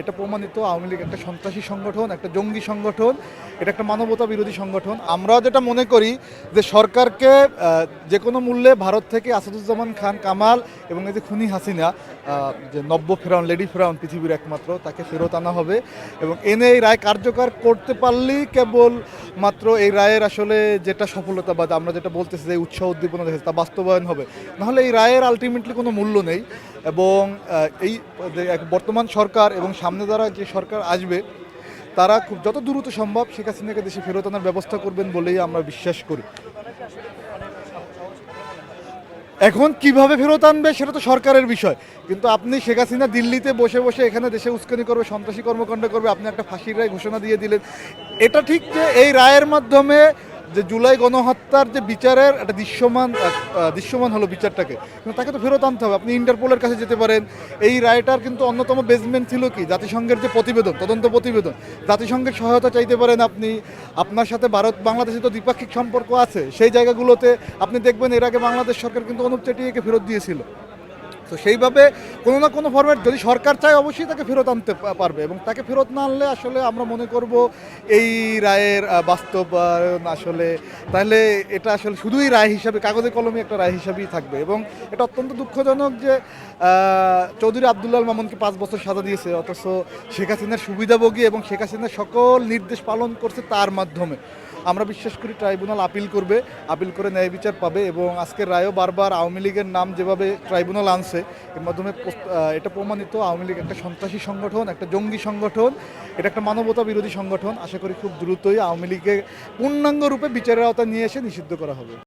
এটা প্রমাণিত আওয়ামী লীগ একটা সন্ত্রাসী সংগঠন একটা জঙ্গি সংগঠন। এটা একটা মানবতা বিরোধী সংগঠন। আমরা যেটা মনে করি যে সরকারকে যে কোনো মূল্যে ভারত থেকে আসাদুজ্জামান খান, কামাল এবং এই যে খুনি হাসিনা যে নব্য ফেরাউন, লেডি ফেরাউন পৃথিবীর একমাত্র, তাকে ফেরত আনা হবে। এবং এনে এই রায় কার্যকর করতে পারলেই কেবল মাত্র এই রায়ের আসলে যেটা সফলতা বা আমরা যেটা বলতেছি যে উৎসাহ উদ্দীপনা দেখেছে, তা বাস্তবায়ন হবে। নাহলে এই রায়ের আলটিমেটলি কোনো মূল্য নেই। এবং এই বর্তমান সরকার এবং সামনে দ্বারা যে সরকার আসবে তারা খুব যত দ্রুত সম্ভব শেখ হাসিনাকে দেশে ফেরত আনার ব্যবস্থা করবেন বলেই আমরা বিশ্বাস করি। এখন কীভাবে ফেরত আনবে সেটা তো সরকারের বিষয়। কিন্তু আপনি শেখ হাসিনা দিল্লিতে বসে বসে এখানে দেশে উস্কানি করবে, সন্ত্রাসী কর্মকাণ্ড করবে, আপনি একটা ফাঁসির রায় ঘোষণা দিয়ে দিলেন। এটা ঠিক যে এই রায়ের মাধ্যমে যে জুলাই গণহত্যার যে বিচারের একটা দৃশ্যমান দৃশ্যমান হলো বিচারটাকে। কিন্তু তাকে তো ফেরত আনতে হবে। আপনি ইন্টারপোলের কাছে যেতে পারেন। এই রায়টার কিন্তু অন্যতম বেসমেন্ট ছিল কি? জাতিসংঘের যে প্রতিবেদন, তদন্ত প্রতিবেদন। জাতিসংঘের সহায়তা চাইতে পারেন আপনি। আপনার সাথে ভারত, বাংলাদেশে তো দ্বিপাক্ষিক সম্পর্ক আছে। সেই জায়গাগুলোতে আপনি দেখবেন এর আগে বাংলাদেশ সরকার কিন্তু অনুপ চেটিয়াকে ফেরত দিয়েছিল। তো সেইভাবে কোনো না কোনো ফরম্যাট যদি সরকার চায়, অবশ্যই তাকে ফেরত আনতে পারবে এবং তাকে ফেরত না আনলে আসলে আমরা মনে করব এই রায়ের বাস্তবায়ন আসলে তাহলে এটা আসলে শুধুই রায় হিসাবে, কাগজে কলমে একটা রায় হিসাবেই থাকবে এবং এটা অত্যন্ত দুঃখজনক যে চৌধুরী আবদুল্লাহ মামুনকে পাঁচ বছর সাজা দিয়েছে, অথচ শেখ হাসিনার সুবিধাভোগী এবং শেখ হাসিনার সকল নির্দেশ পালন করছে তার মাধ্যমে। আমরা বিশ্বাস করি ট্রাইব্যুনাল আপিল করবে, আপিল করে ন্যায় বিচার পাবে এবং আজকের রায়ও বারবার আওয়ামী লীগের নাম যেভাবে ট্রাইব্যুনাল আনছে এর মাধ্যমে এটা প্রমাণিত আওয়ামী লীগ একটা সন্ত্রাসী সংগঠন, একটা জঙ্গি সংগঠন, এটা একটা মানবতা বিরোধী সংগঠন। আশা করি খুব দ্রুতই আওয়ামী লীগের পূর্ণাঙ্গ রূপে বিচারের আওতা নিয়ে এসে নিষিদ্ধ করা হবে।